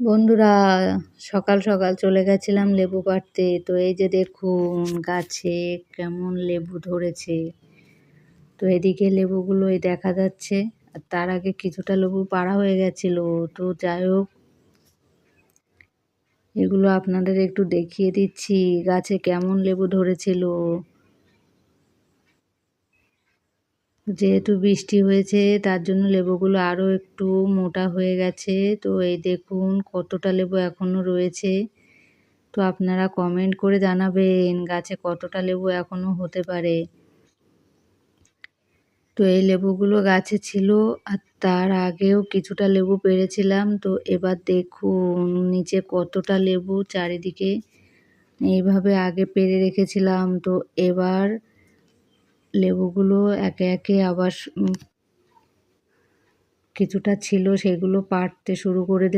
বন্ধুরা, সকাল সকাল চলে গেছিলাম লেবু পাড়তে। তো এই যে দেখুন, গাছে কেমন লেবু ধরেছে। তো এদিকে লেবুগুলো এই দেখা যাচ্ছে। আর তার আগে কিছুটা লেবু পাড়া হয়ে গেছিল। তো যাই হোক, এগুলো আপনাদের একটু দেখিয়ে দিচ্ছি, গাছে কেমন লেবু ধরেছিল। যেহেতু বৃষ্টি হয়েছে, তার জন্য লেবুগুলো আরও একটু মোটা হয়ে গেছে। তো এই দেখুন কতটা লেবু এখনও রয়েছে। তো আপনারা কমেন্ট করে জানাবেন গাছে কতটা লেবু এখনও হতে পারে। তো এই লেবুগুলো গাছে ছিল আর তার আগেও কিছুটা লেবু পেরেছিলাম। তো এবার দেখুন নিচে কতটা লেবু চারিদিকে এইভাবে আগে পেরে রেখেছিলাম। তো এবার লেবুগুলো একে একে আবার কিছুটা ছিল সেগুলো পাড়তে শুরু করে